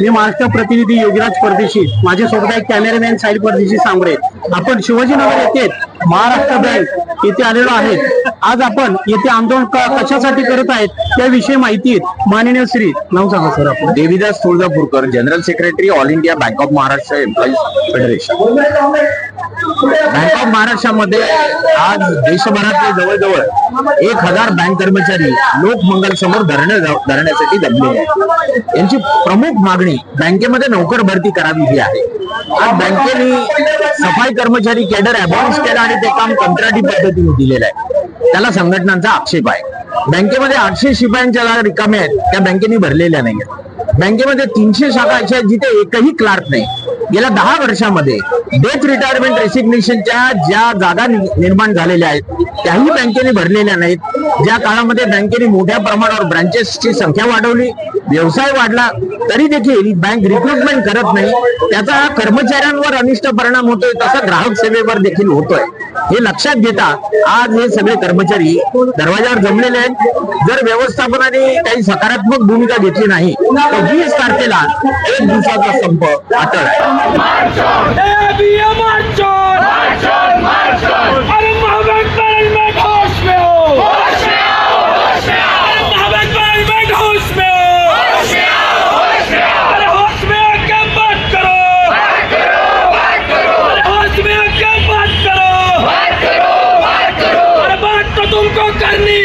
मी महाराष्ट्र प्रतिनिधी योगीराज परदेशी माझ्यासोबत आहे कॅमेरामॅन साहिल परदेशी सांबरे. आपण शिवाजीनगर येथे महाराष्ट्र बँक येथे आलेलो आहे आज आपण येथे आंदोलन कशासाठी करत आहेत त्याविषयी माहिती माननीय श्री नाव सांगा सर आपण Devidas Tuljapurkar general secretary all India bank of Maharashtra employees federation. Bank of महाराष्ट्रामध्ये आज देशभरातले जवळजवळ एक हजार बँक कर्मचारी लोकमंगल समोर धरणे धरण्यासाठी जमलेले आहेत. यांची प्रमुख मागणी बँकेमध्ये नोकर भरती करावी ही आहे. आज बँकेने सफाई कर्मचारी कॅडर अबॉन्स केला आणि ते काम कंत्राटी पद्धतीने दिलेलं आहे. त्याला संघटनांचा आक्षेप आहे. बँकेमध्ये आठशे शिपायांच्या जागा रिकाम्या आहेत. त्या बँकेने भरलेल्या नाही आहेत बँकेमध्ये तीनशे शाखा अशा आहेत जिथे एकही क्लार्क नाही. गेल्या दहा वर्षामध्ये डेथ रिटायरमेंट रेसिग्नेशनच्या ज्या जागा निर्माण झालेल्या आहेत त्याही बँकेने भरलेल्या नाहीत. ज्या काळामध्ये बँकेने मोठ्या प्रमाणावर ब्रांचेसची संख्या वाढवली व्यवसाय वाढला तरी देखील बँक रिक्रुटमेंट करत नाही. त्याचा कर्मचाऱ्यांवर अनिष्ट परिणाम होतोय तसा ग्राहक सेवेवर देखील होतोय. हे लक्षात घेता आज हे सगळे कर्मचारी दरवाजावर जमलेले आहेत. जर व्यवस्थापनाने काही सकारात्मक भूमिका घेतली नाही तर वीस तारखेला एक दिवसाचा संप अटळ बात तो तुमको करनी